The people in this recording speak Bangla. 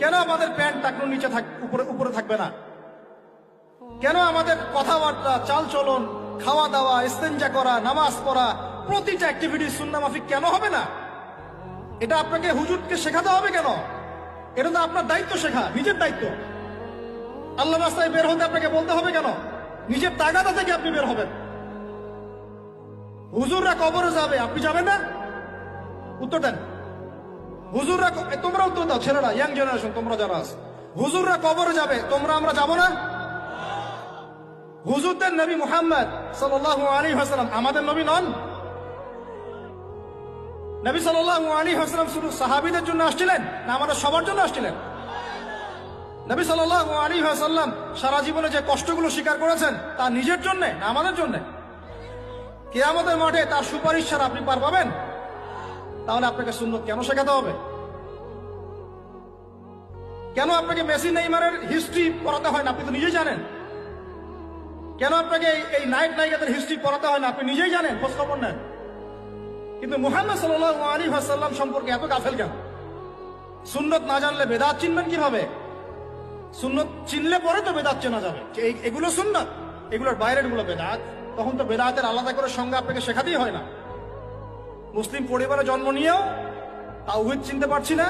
কেন আমাদের প্যান্ট টাকনো নিচে উপরে উপরে থাকবে না? কেন আমাদের কথাবার্তা চাল চলন খাওয়া দাওয়া ইস্তেঞ্জা করা, নামাজ পড়া, প্রতিটা অ্যাক্টিভিটি সুন্না মাফিক কেন হবে না? এটা আপনাকে, হুজুরকে শেখাতে হবে কেন? এটা তো আপনার দায়িত্ব শেখা, নিজের দায়িত্ব। আল্লাহ রাস্তায় বের হতে আপনাকে বলতে হবে কেন? নিজের তাগাদা থেকে আপনি বের হবেন। হুজুররা কবরে যাবে, আপনি যাবেন না? উত্তর দেন। হুজুররা ক- এ, তোমরা উত্তর দাও ছেলেরা ইয়াং জেনারেশন তোমরা যারা আছো। হুজুররা কবরে যাবে তোমরা আমরা যাব না? হুজুরদের নবী মুহাম্মদ সাল্লাল্লাহু আলাইহি ওয়াসাল্লাম আমাদের নবী নন। নবী সাল্লাল্লাহু আলাইহি ওয়াসাল্লাম শুধু সাহাবীদের জন্য আসছিলেন না আমাদের সবার জন্য আসছিলেন? নবী সাল্লাল্লাহু আলাইহি ওয়াসাল্লাম সারা জীবনে যে কষ্টগুলো স্বীকার করেছেন তা নিজের জন্য না আমাদের জন্য? কেয়ামতের মাঠে তার সুপারিশ ছাড়া আপনি পার পাবেন? তাহলে আপনাকে সুন্নত কেন শেখাতে হবে? কেন আপনাকে মেসি নেইমারের হিস্ট্রি পড়াতে হয় না? আপনি তো নিজেই জানেন। কেন আপনাকে এই- নায়ক নায়িকাদের হিস্ট্রি পড়াতে হয় না? আপনি নিজেই জানেন, খোঁজ খবর নেন। কিন্তু মুহাম্মদ সাল্লাহ আলী হাসাল্লাম সম্পর্কে এত গাফেল কেন? সুন্নত না জানলে বেদাত চিনবেন কীভাবে? সুন্নত চিনলে পরে তো বেদাত চেনা যাবে। এগুলো সুন্নত। এগুলোর বাইরেরগুলো বেদাত। তখন তো বেদাতের আলাদা করে সঙ্গে আপনাকে শেখাতেই হয় না। মুসলিম পরিবারে জন্ম নিয়েও তাওহিদ চিনতে পারছি না।